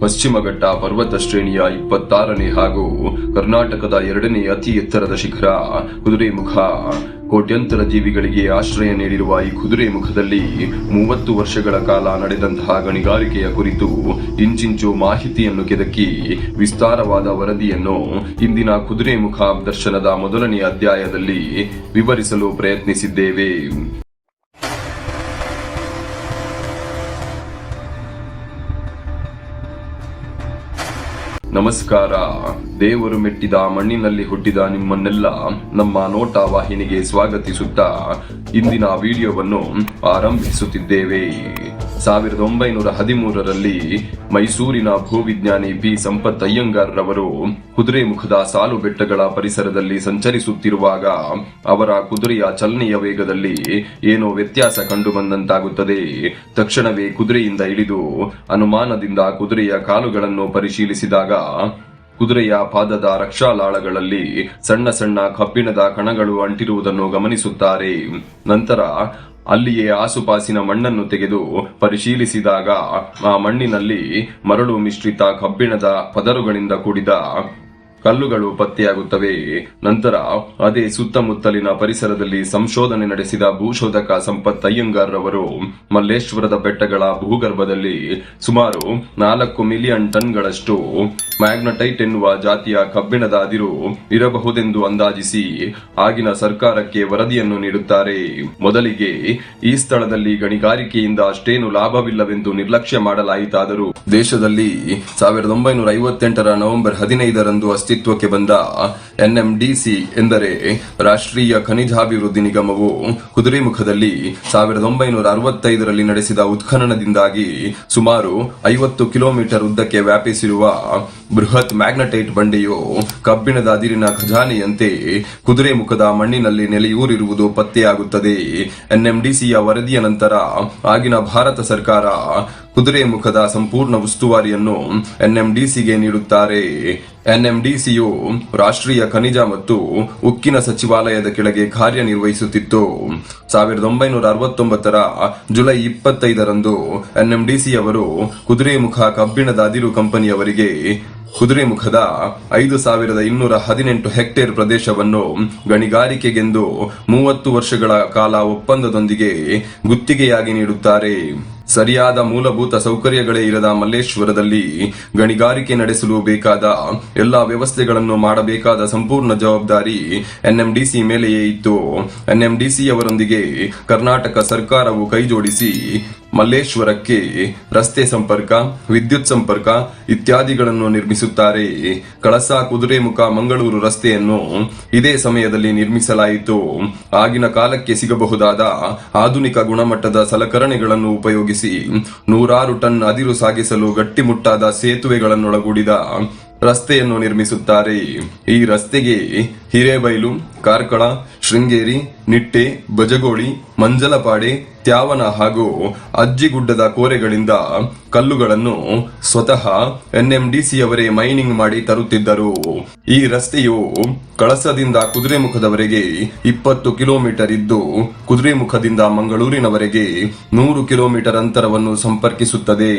ಪಶ್ಚಿಮ ಘಟ್ಟ ಪರ್ವತ ಶ್ರೇಣಿಯ ಇಪ್ಪತ್ತಾರನೇ ಹಾಗೂ ಕರ್ನಾಟಕದ ಎರಡನೇ ಅತಿ ಎತ್ತರದ ಶಿಖರ ಕುದುರೆಮುಖ. ಕೋಟ್ಯಂತರ ಜೀವಿಗಳಿಗೆ ಆಶ್ರಯ ನೀಡಿರುವ ಈ ಕುದುರೆ ಮುಖದಲ್ಲಿ ಮೂವತ್ತು ವರ್ಷಗಳ ಕಾಲ ನಡೆದಂತಹ ಗಣಿಗಾರಿಕೆಯ ಕುರಿತು ಇಂಚಿಂಚು ಮಾಹಿತಿಯನ್ನು ಕೆದಕಿ ವಿಸ್ತಾರವಾದ ವರದಿಯನ್ನು ಇಂದಿನ ಕುದುರೆ ಮುಖ ದರ್ಶನದ ಮೊದಲನೇ ಅಧ್ಯಾಯದಲ್ಲಿ ವಿವರಿಸಲು ಪ್ರಯತ್ನಿಸಿದ್ದೇವೆ. ನಮಸ್ಕಾರ. ದೇವರು ಮೆಟ್ಟಿದ ಮಣ್ಣಿನಲ್ಲಿ ಹುಟ್ಟಿದ ನಿಮ್ಮನ್ನೆಲ್ಲ ನಮ್ಮ ನೋಟ ವಾಹಿನಿಗೆ ಸ್ವಾಗತಿಸುತ್ತಾ ಇಂದಿನ ವಿಡಿಯೋವನ್ನು ಆರಂಭಿಸುತ್ತಿದ್ದೇವೆ. ಸಾವಿರದ ಒಂಬೈನೂರ ಹದಿಮೂರರಲ್ಲಿ ಮೈಸೂರಿನ ಭೂವಿಜ್ಞಾನಿ ಬಿ ಸಂಪತ್ ಅಯ್ಯಂಗಾರ್ ರವರು ಕುದುರೆಮುಖದ ಸಾಲು ಬೆಟ್ಟಗಳ ಪರಿಸರದಲ್ಲಿ ಸಂಚರಿಸುತ್ತಿರುವಾಗ ಅವರ ಕುದುರೆಯ ಚಲನೆಯ ವೇಗದಲ್ಲಿ ಏನೋ ವ್ಯತ್ಯಾಸ ಕಂಡು ಬಂದಂತಾಗುತ್ತದೆ ತಕ್ಷಣವೇ ಕುದುರೆಯಿಂದ ಇಳಿದು ಅನುಮಾನದಿಂದ ಕುದುರೆಯ ಕಾಲುಗಳನ್ನು ಪರಿಶೀಲಿಸಿದಾಗ ಕುದುರೆಯ ಪಾದದ ರಕ್ಷಾಲಾಳಗಳಲ್ಲಿ ಸಣ್ಣ ಸಣ್ಣ ಕಬ್ಬಿಣದ ಕಣಗಳು ಅಂಟಿರುವುದನ್ನು ಗಮನಿಸುತ್ತಾರೆ. ನಂತರ ಅಲ್ಲಿಯೇ ಆಸುಪಾಸಿನ ಮಣ್ಣನ್ನು ತೆಗೆದು ಪರಿಶೀಲಿಸಿದಾಗ ಆ ಮಣ್ಣಿನಲ್ಲಿ ಮರಳು ಮಿಶ್ರಿತ ಕಬ್ಬಿಣದ ಪದರುಗಳಿಂದ ಕೂಡಿದ ಕಲ್ಲುಗಳು ಪತ್ತೆಯಾಗುತ್ತವೆ. ನಂತರ ಅದೇ ಸುತ್ತಮುತ್ತಲಿನ ಪರಿಸರದಲ್ಲಿ ಸಂಶೋಧನೆ ನಡೆಸಿದ ಭೂಶೋಧಕ ಸಂಪತ್ ಅಯ್ಯಂಗಾರ್ ರವರು, ಮಲ್ಲೇಶ್ವರದ ಬೆಟ್ಟಗಳ ಭೂಗರ್ಭದಲ್ಲಿ ಸುಮಾರು ನಾಲ್ಕು ಮಿಲಿಯನ್ ಟನ್ಗಳಷ್ಟು ಮ್ಯಾಗ್ನಟೈಟ್ ಎನ್ನುವ ಜಾತಿಯ ಕಬ್ಬಿಣದ ಅದಿರು ಇರಬಹುದೆಂದು ಅಂದಾಜಿಸಿ ಆಗಿನ ಸರ್ಕಾರಕ್ಕೆ ವರದಿಯನ್ನು ನೀಡುತ್ತಾರೆ. ಮೊದಲಿಗೆ ಈ ಸ್ಥಳದಲ್ಲಿ ಗಣಿಗಾರಿಕೆಯಿಂದ ಅಷ್ಟೇನು ಲಾಭವಿಲ್ಲವೆಂದು ನಿರ್ಲಕ್ಷ್ಯ ಮಾಡಲಾಯಿತಾದರೂ ದೇಶದಲ್ಲಿ ಸಾವಿರದ ಒಂಬೈನೂರ ಐವತ್ತೆಂಟರ ನವೆಂಬರ್ ಹದಿನೈದರಂದು ಅಸ್ತಿತ್ವಕ್ಕೆ ಬಂದ ಎನ್ಎಂಡಿಸಿ ಎಂದರೆ ರಾಷ್ಟ್ರೀಯ ಖನಿಜಾಭಿವೃದ್ಧಿ ನಿಗಮವು ಕುದುರೆಮುಖದಲ್ಲಿ ಸಾವಿರದ ಒಂಬೈನೂರ ಅರವತ್ತೈದರಲ್ಲಿ ನಡೆಸಿದ ಉತ್ಖನನದಿಂದಾಗಿ ಸುಮಾರು ಐವತ್ತು ಕಿಲೋಮೀಟರ್ ಉದ್ದಕ್ಕೆ ವ್ಯಾಪಿಸಿರುವ ಬೃಹತ್ ಮ್ಯಾಗ್ನಟೈಟ್ ಬಂಡೆಯು ಕಬ್ಬಿಣದ ಅದಿರಿನ ಖಜಾನೆಯಂತೆ ಕುದುರೆಮುಖದ ಮಣ್ಣಿನಲ್ಲಿ ನೆಲೆಯೂರಿರುವುದು ಪತ್ತೆಯಾಗುತ್ತದೆ. ಎನ್ಎಂಡಿಸಿಯ ವರದಿಯ ನಂತರ ಆಗಿನ ಭಾರತ ಸರ್ಕಾರ ಕುದುರೆಮುಖದ ಸಂಪೂರ್ಣ ಉಸ್ತುವಾರಿಯನ್ನು ಎನ್ಎಂಡಿಸಿಗೆ ನೀಡುತ್ತಾರೆ. ಎನ್ಎಂಡಿಸಿಯು ರಾಷ್ಟ್ರೀಯ ಖನಿಜ ಮತ್ತು ಉಕ್ಕಿನ ಸಚಿವಾಲಯದ ಕೆಳಗೆ ಕಾರ್ಯನಿರ್ವಹಿಸುತ್ತಿತ್ತು. ಸಾವಿರದ ಒಂಬೈನೂರ ಅರವತ್ತೊಂಬತ್ತರ ಜುಲೈ ಇಪ್ಪತ್ತೈದರಂದು ಎನ್ಎಂಡಿಸಿ ಅವರು ಕುದುರೆಮುಖ ಕಬ್ಬಿಣದ ಅದಿರು ಕಂಪನಿಯವರಿಗೆ ಕುದುರೆಮುಖದ ಐದು ಸಾವಿರದ ಇನ್ನೂರ ಹದಿನೆಂಟು ಹೆಕ್ಟೇರ್ ಪ್ರದೇಶವನ್ನು ಗಣಿಗಾರಿಕೆಗೆಂದು ಮೂವತ್ತು ವರ್ಷಗಳ ಕಾಲ ಒಪ್ಪಂದದೊಂದಿಗೆ ಗುತ್ತಿಗೆಯಾಗಿ ನೀಡುತ್ತಾರೆ. ಸರಿಯಾದ ಮೂಲಭೂತ ಸೌಕರ್ಯಗಳೇ ಇರದ ಮಲ್ಲೇಶ್ವರದಲ್ಲಿ ಗಣಿಗಾರಿಕೆ ನಡೆಸಲು ಬೇಕಾದ ಎಲ್ಲಾ ವ್ಯವಸ್ಥೆಗಳನ್ನು ಮಾಡಬೇಕಾದ ಸಂಪೂರ್ಣ ಜವಾಬ್ದಾರಿ ಎನ್ಎಂಡಿಸಿ ಮೇಲೆಯೇ ಇತ್ತು. ಎನ್ಎಂಡಿಸಿ ಅವರೊಂದಿಗೆ ಕರ್ನಾಟಕ ಸರ್ಕಾರವು ಕೈಜೋಡಿಸಿ ಮಲ್ಲೇಶ್ವರಕ್ಕೆ ರಸ್ತೆ ಸಂಪರ್ಕ, ವಿದ್ಯುತ್ ಸಂಪರ್ಕ ಇತ್ಯಾದಿಗಳನ್ನು ನಿರ್ಮಿಸುತ್ತಾರೆ. ಕಳಸ ಕುದುರೆಮುಖ ಮಂಗಳೂರು ರಸ್ತೆಯನ್ನು ಇದೇ ಸಮಯದಲ್ಲಿ ನಿರ್ಮಿಸಲಾಯಿತು. ಆಗಿನ ಕಾಲಕ್ಕೆ ಸಿಗಬಹುದಾದ ಆಧುನಿಕ ಗುಣಮಟ್ಟದ ಸಲಕರಣೆಗಳನ್ನು ಉಪಯೋಗಿಸಿ ನೂರಾರು ಟನ್ ಅದಿರು ಸಾಗಿಸಲು ಗಟ್ಟಿಮುಟ್ಟಾದ ಸೇತುವೆಗಳನ್ನೊಳಗೂಡಿದ ರಸ್ತೆಯನ್ನು ನಿರ್ಮಿಸುತ್ತಾರೆ. ಈ ರಸ್ತೆಗೆ ಹಿರೇಬೈಲು, ಕಾರ್ಕಳ, ಶೃಂಗೇರಿ, ನಿಟ್ಟೆ, ಬಜಗೋಳಿ, ಮಂಜಲಪಾಡೆ, ತ್ಯಾವನ ಹಾಗೂ ಅಜ್ಜಿಗುಡ್ಡದ ಕೋರೆಗಳಿಂದ ಕಲ್ಲುಗಳನ್ನು ಸ್ವತಃ ಎನ್ಎಂಡಿಸಿಯವರೇ ಮೈನಿಂಗ್ ಮಾಡಿ ತರುತ್ತಿದ್ದರು. ಈ ರಸ್ತೆಯು ಕಳಸದಿಂದ ಕುದುರೆಮುಖದವರೆಗೆ ಇಪ್ಪತ್ತು ಕಿಲೋಮೀಟರ್ ಇದ್ದು, ಕುದುರೆಮುಖದಿಂದ ಮಂಗಳೂರಿನವರೆಗೆ ನೂರು ಕಿಲೋಮೀಟರ್ ಅಂತರವನ್ನು ಸಂಪರ್ಕಿಸುತ್ತದೆ.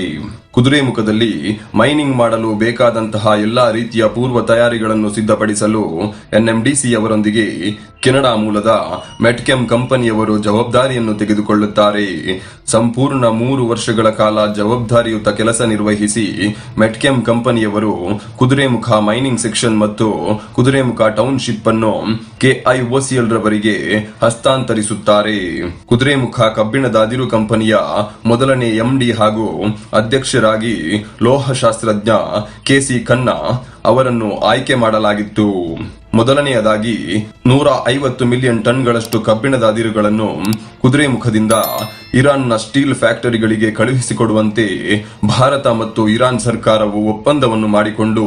ಕುದುರೆಮುಖದಲ್ಲಿ ಮೈನಿಂಗ್ ಮಾಡಲು ಬೇಕಾದಂತಹ ಎಲ್ಲಾ ರೀತಿಯ ಪೂರ್ವ ತಯಾರಿಗಳನ್ನು ಸಿದ್ಧಪಡಿಸಲು ಎನ್ಎಂಡಿಸಿ ಅವರೊಂದಿಗೆ ಕೆನಡಾ ಮೂಲದ ಮೆಟ್ಕೆಮ್ ಕಂಪನಿಯವರು ಜವಾಬ್ದಾರಿಯನ್ನು ತೆಗೆದುಕೊಳ್ಳುತ್ತಾರೆ. ಸಂಪೂರ್ಣ ಮೂರು ವರ್ಷಗಳ ಕಾಲ ಜವಾಬ್ದಾರಿಯುತ ಕೆಲಸ ನಿರ್ವಹಿಸಿ ಮೆಟ್ಕೆಮ್ ಕಂಪನಿಯವರು ಕುದುರೆಮುಖ ಮೈನಿಂಗ್ ಸೆಕ್ಷನ್ ಮತ್ತು ಕುದುರೆಮುಖ ಟೌನ್ಶಿಪ್ ಅನ್ನು ಕೆಐಒಸಿಎಲ್ ರವರಿಗೆ ಹಸ್ತಾಂತರಿಸುತ್ತಾರೆ. ಕುದುರೆಮುಖ ಕಬ್ಬಿಣದ ಅದಿರು ಕಂಪನಿಯ ಮೊದಲನೇ ಎಂಡಿ ಹಾಗೂ ಅಧ್ಯಕ್ಷರಾಗಿ ಲೋಹಶಾಸ್ತ್ರಜ್ಞ ಕೆಸಿ ಖನ್ನಾ ಅವರನ್ನು ಆಯ್ಕೆ ಮಾಡಲಾಗಿತ್ತು. ಮೊದಲನೆಯದಾಗಿ ನೂರ ಐವತ್ತು ಮಿಲಿಯನ್ ಟನ್ಗಳಷ್ಟು ಕಬ್ಬಿಣದ ಅದಿರುಗಳನ್ನು ಕುದುರೆಮುಖದಿಂದ ಇರಾನ್ನ ಸ್ಟೀಲ್ ಫ್ಯಾಕ್ಟರಿಗಳಿಗೆ ಕಳುಹಿಸಿಕೊಡುವಂತೆ ಭಾರತ ಮತ್ತು ಇರಾನ್ ಸರ್ಕಾರವು ಒಪ್ಪಂದವನ್ನು ಮಾಡಿಕೊಂಡು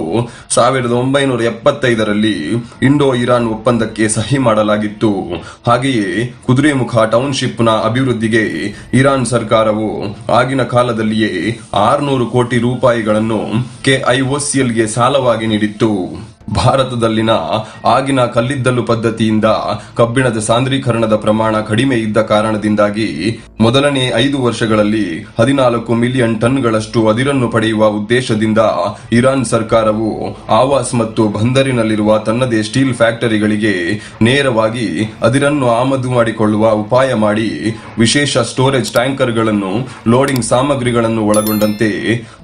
ಸಾವಿರದ ಒಂಬೈನೂರ ಎಪ್ಪತ್ತೈದರಲ್ಲಿ ಇಂಡೋ ಇರಾನ್ ಒಪ್ಪಂದಕ್ಕೆ ಸಹಿ ಮಾಡಲಾಗಿತ್ತು. ಹಾಗೆಯೇ ಕುದುರೆಮುಖ ಟೌನ್ಶಿಪ್ನ ಅಭಿವೃದ್ಧಿಗೆ ಇರಾನ್ ಸರ್ಕಾರವು ಆಗಿನ ಕಾಲದಲ್ಲಿಯೇ ಆರುನೂರು ಕೋಟಿ ರೂಪಾಯಿಗಳನ್ನು ಕೆಐಒಸಿಎಲ್ಗೆ ಸಾಲವಾಗಿ ನೀಡಿತ್ತು. ಭಾರತದಲ್ಲಿನ ಆಗಿನ ಕಲ್ಲಿದ್ದಲು ಪದ್ಧತಿಯಿಂದ ಕಬ್ಬಿಣದ ಸಾಂದ್ರೀಕರಣದ ಪ್ರಮಾಣ ಕಡಿಮೆ ಇದ್ದ ಕಾರಣದಿಂದಾಗಿ ಮೊದಲನೇ ಐದು ವರ್ಷಗಳಲ್ಲಿ ಹದಿನಾಲ್ಕು ಮಿಲಿಯನ್ ಟನ್ಗಳಷ್ಟು ಅದಿರನ್ನು ಪಡೆಯುವ ಉದ್ದೇಶದಿಂದ ಇರಾನ್ ಸರ್ಕಾರವು ಆವಾಸ್ ಮತ್ತು ಬಂದರಿನಲ್ಲಿರುವ ತನ್ನದೇ ಸ್ಟೀಲ್ ಫ್ಯಾಕ್ಟರಿಗಳಿಗೆ ನೇರವಾಗಿ ಅದಿರನ್ನು ಆಮದು ಮಾಡಿಕೊಳ್ಳುವ ಉಪಾಯ ಮಾಡಿ ವಿಶೇಷ ಸ್ಟೋರೇಜ್ ಟ್ಯಾಂಕರ್ಗಳನ್ನು, ಲೋಡಿಂಗ್ ಸಾಮಗ್ರಿಗಳನ್ನು ಒಳಗೊಂಡಂತೆ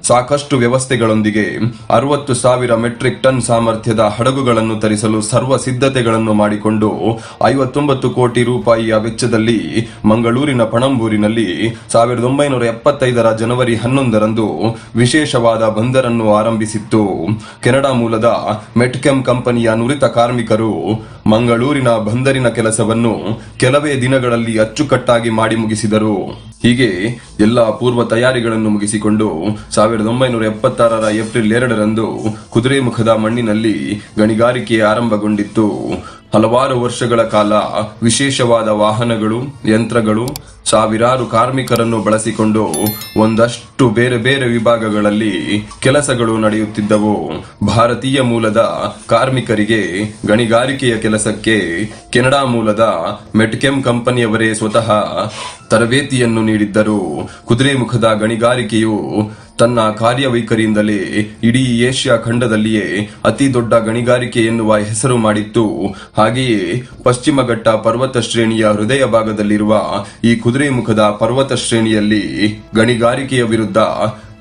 ಸಾಕಷ್ಟು ವ್ಯವಸ್ಥೆಗಳೊಂದಿಗೆ ಅರವತ್ತು ಸಾವಿರ ಮೆಟ್ರಿಕ್ ಟನ್ ಸಾಮರ್ಥ್ಯದ ಹಡಗುಗಳನ್ನು ತರಿಸಲು ಸರ್ವ ಸಿದ್ಧತೆಗಳನ್ನು ಮಾಡಿಕೊಂಡು ಐವತ್ತೊಂಬತ್ತು ಕೋಟಿ ರೂಪಾಯಿಯ ವೆಚ್ಚದಲ್ಲಿ ಮಂಗಳೂರಿನ ಪಣಂಬೂರಿನಲ್ಲಿ ಸಾವಿರದ ಒಂಬೈನೂರ ಎಪ್ಪತ್ತೈದರ ಜನವರಿ ಹನ್ನೊಂದರಂದು ವಿಶೇಷವಾದ ಬಂದರನ್ನು ಆರಂಭಿಸಿತ್ತು. ಕೆನಡಾ ಮೂಲದ ಮೆಟ್ಕೆಮ್ ಕಂಪನಿಯ ನುರಿತ ಕಾರ್ಮಿಕರು ಮಂಗಳೂರಿನ ಬಂದರಿನ ಕೆಲಸವನ್ನು ಕೆಲವೇ ದಿನಗಳಲ್ಲಿ ಅಚ್ಚುಕಟ್ಟಾಗಿ ಮಾಡಿ ಮುಗಿಸಿದರು. ಹೀಗೆ ಎಲ್ಲ ಪೂರ್ವ ತಯಾರಿಗಳನ್ನು ಮುಗಿಸಿಕೊಂಡು ಸಾವಿರದ ಒಂಬೈನೂರ ಎಪ್ಪತ್ತಾರರ ಏಪ್ರಿಲ್ ಎರಡರಂದು ಕುದುರೆಮುಖದ ಮಣ್ಣಿನಲ್ಲಿ ಗಣಿಗಾರಿಕೆ ಆರಂಭಗೊಂಡಿತ್ತು. ಹಲವಾರು ವರ್ಷಗಳ ಕಾಲ ವಿಶೇಷವಾದ ವಾಹನಗಳು, ಯಂತ್ರಗಳು, ಸಾವಿರಾರು ಕಾರ್ಮಿಕರನ್ನು ಬಳಸಿಕೊಂಡು ಒಂದಷ್ಟು ಬೇರೆ ಬೇರೆ ವಿಭಾಗಗಳಲ್ಲಿ ಕೆಲಸಗಳು ನಡೆಯುತ್ತಿದ್ದವು. ಭಾರತೀಯ ಮೂಲದ ಕಾರ್ಮಿಕರಿಗೆ ಗಣಿಗಾರಿಕೆಯ ಕೆಲಸಕ್ಕೆ ಕೆನಡಾ ಮೂಲದ ಮೆಟ್ಕೆಮ್ ಕಂಪನಿಯವರೇ ಸ್ವತಃ ತರಬೇತಿಯನ್ನು ನೀಡಿದ್ದರು. ಕುದುರೆಮುಖದ ಗಣಿಗಾರಿಕೆಯು ತನ್ನ ಕಾರ್ಯವೈಖರಿಯಿಂದಲೇ ಇಡೀ ಏಷ್ಯಾ ಖಂಡದಲ್ಲಿಯೇ ಅತಿ ದೊಡ್ಡ ಗಣಿಗಾರಿಕೆ ಎನ್ನುವ ಹೆಸರು ಮಾಡಿತ್ತು. ಹಾಗೆಯೇ ಪಶ್ಚಿಮ ಘಟ್ಟ ಪರ್ವತ ಶ್ರೇಣಿಯ ಹೃದಯ ಭಾಗದಲ್ಲಿರುವ ಈ ಕುದುರೆಮುಖದ ಪರ್ವತ ಶ್ರೇಣಿಯಲ್ಲಿ ಗಣಿಗಾರಿಕೆಯ ವಿರುದ್ಧ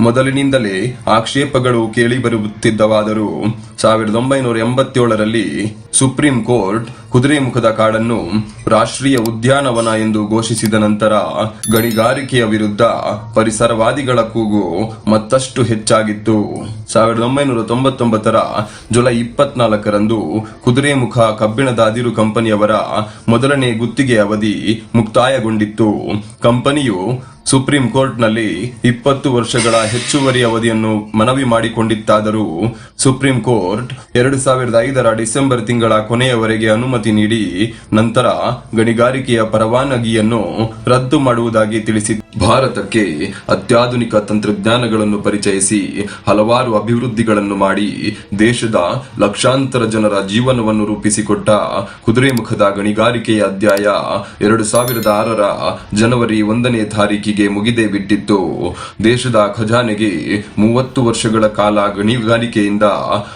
ಮೊದಲಿನಿಂದಲೇ ಆಕ್ಷೇಪಗಳು ಕೇಳಿಬರುತ್ತಿದ್ದವಾದರೂ ಸಾವಿರದ ಒಂಬೈನೂರ ಎಂಬತ್ತೇಳರಲ್ಲಿ ಸುಪ್ರೀಂ ಕೋರ್ಟ್ ಕುದುರೆಮುಖದ ಕಾಡನ್ನು ರಾಷ್ಟ್ರೀಯ ಉದ್ಯಾನವನ ಎಂದು ಘೋಷಿಸಿದ ನಂತರ ಗಣಿಗಾರಿಕೆಯ ವಿರುದ್ಧ ಪರಿಸರವಾದಿಗಳ ಕೂಗು ಮತ್ತಷ್ಟು ಹೆಚ್ಚಾಗಿತ್ತು. ಸಾವಿರದ ಒಂಬೈನೂರ ತೊಂಬತ್ತೊಂಬತ್ತರ ಜುಲೈ ಇಪ್ಪತ್ನಾಲ್ಕರಂದು ಕುದುರೆಮುಖ ಕಬ್ಬಿಣದ ಅದಿರು ಕಂಪನಿಯವರ ಮೊದಲನೇ ಗುತ್ತಿಗೆ ಅವಧಿ ಮುಕ್ತಾಯಗೊಂಡಿತ್ತು. ಕಂಪನಿಯು ಸುಪ್ರೀಂ ಕೋರ್ಟ್ನಲ್ಲಿ ಇಪ್ಪತ್ತು ವರ್ಷಗಳ ಹೆಚ್ಚುವರಿ ಅವಧಿಯನ್ನು ಮನವಿ ಮಾಡಿಕೊಂಡಿತ್ತಾದರೂ ಸುಪ್ರೀಂ ಕೋರ್ಟ್ ಎರಡು ಸಾವಿರದ ಐದರ ಡಿಸೆಂಬರ್ ತಿಂಗಳ ಕೊನೆಯವರೆಗೆ ಅನುಮತಿ ನೀಡಿ ನಂತರ ಗಣಿಗಾರಿಕೆಯ ಪರವಾನಗಿಯನ್ನು ರದ್ದು ಮಾಡುವುದಾಗಿ ತಿಳಿಸಿತ್ತು ಭಾರತಕ್ಕೆ ಅತ್ಯಾಧುನಿಕ ತಂತ್ರಜ್ಞಾನಗಳನ್ನು ಪರಿಚಯಿಸಿ ಹಲವಾರು ಅಭಿವೃದ್ಧಿಗಳನ್ನು ಮಾಡಿ ದೇಶದ ಲಕ್ಷಾಂತರ ಜನರ ಜೀವನವನ್ನು ರೂಪಿಸಿಕೊಟ್ಟ ಕುದುರೆಮುಖದ ಗಣಿಗಾರಿಕೆಯ ಅಧ್ಯಾಯ ಎರಡು ಸಾವಿರದ ಆರರ ಜನವರಿ ಒಂದನೇ ತಾರೀಕಿಗೆ ಮುಗಿದೇ ಬಿಟ್ಟಿತ್ತು. ದೇಶದ ಖಜಾನೆಗೆ ಮೂವತ್ತು ವರ್ಷಗಳ ಕಾಲ ಗಣಿಗಾರಿಕೆಯಿಂದ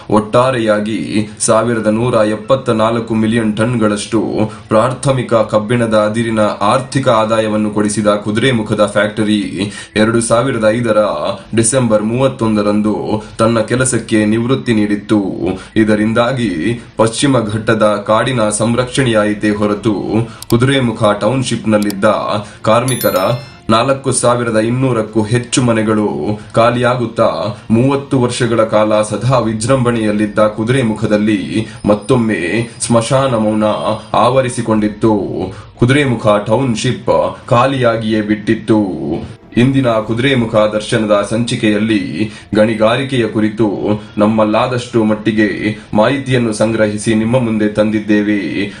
ಒಟ್ಟಾರೆಯಾಗಿ ಸಾವಿರದ ನೂರ ಎಪ್ಪತ್ತ ನಾಲ್ಕು ಮಿಲಿಯನ್ ಟನ್ಗಳಷ್ಟು ಪ್ರಾಥಮಿಕ ಕಬ್ಬಿಣದ ಅದಿರಿನ ಆರ್ಥಿಕ ಆದಾಯವನ್ನು ಕೊಡಿಸಿದ ಕುದುರೆಮುಖದ ಫ್ಯಾಕ್ಟರಿ ಎರಡು ಸಾವಿರದ ಐದರ ಡಿಸೆಂಬರ್ ಮೂವತ್ತೊಂದರಂದು ತನ್ನ ಕೆಲಸಕ್ಕೆ ನಿವೃತ್ತಿ ನೀಡಿತ್ತು. ಇದರಿಂದಾಗಿ ಪಶ್ಚಿಮ ಘಟ್ಟದ ಕಾಡಿನ ಸಂರಕ್ಷಣೆಯಾಯಿತೇ ಹೊರತು ಕುದುರೆಮುಖ ಟೌನ್ಶಿಪ್ನಲ್ಲಿದ್ದ ಕಾರ್ಮಿಕರ ನಾಲ್ಕು ಸಾವಿರದ ಇನ್ನೂರಕ್ಕೂ ಹೆಚ್ಚು ಮನೆಗಳು ಖಾಲಿಯಾಗುತ್ತಾ ಮೂವತ್ತು ವರ್ಷಗಳ ಕಾಲ ಸದಾ ವಿಜೃಂಭಣೆಯಲ್ಲಿದ್ದ ಕುದುರೆಮುಖದಲ್ಲಿ ಮತ್ತೊಮ್ಮೆ ಸ್ಮಶಾನ ಮೌನ ಆವರಿಸಿಕೊಂಡಿತ್ತು. ಕುದುರೆಮುಖ ಟೌನ್ಶಿಪ್ ಖಾಲಿಯಾಗಿಯೇ ಬಿಟ್ಟಿತ್ತು. ಇಂದಿನ ಕುದುರೆಮುಖ ದರ್ಶನದ ಸಂಚಿಕೆಯಲ್ಲಿ ಗಣಿಗಾರಿಕೆಯ ಕುರಿತು ನಮ್ಮಲ್ಲಾದಷ್ಟು ಮಟ್ಟಿಗೆ ಮಾಹಿತಿಯನ್ನು ಸಂಗ್ರಹಿಸಿ ನಿಮ್ಮ ಮುಂದೆ ತಂದಿದ್ದೇವೆ.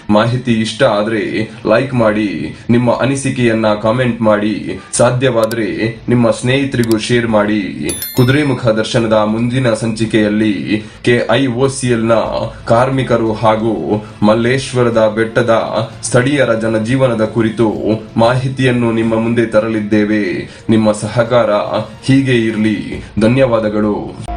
ಮಾಹಿತಿ ಇಷ್ಟ ಆದರೆ ಲೈಕ್ ಮಾಡಿ, ನಿಮ್ಮ ಅನಿಸಿಕೆಯನ್ನ ಕಾಮೆಂಟ್ ಮಾಡಿ, ಸಾಧ್ಯವಾದರೆ ನಿಮ್ಮ ಸ್ನೇಹಿತರಿಗೂ ಶೇರ್ ಮಾಡಿ. ಕುದುರೆಮುಖ ದರ್ಶನದ ಮುಂದಿನ ಸಂಚಿಕೆಯಲ್ಲಿ ಕೆಐಒಸಿಎಲ್ನ ನ ಕಾರ್ಮಿಕರು ಹಾಗೂ ಮಲ್ಲೇಶ್ವರದ ಬೆಟ್ಟದ ಸ್ಥಳೀಯರ ಜನಜೀವನದ ಕುರಿತು ಮಾಹಿತಿಯನ್ನು ನಿಮ್ಮ ಮುಂದೆ ತರಲಿದ್ದೇವೆ. ನಿಮ್ಮ ಸಹಕಾರ ಹೀಗೆ ಇರಲಿ. ಧನ್ಯವಾದಗಳು.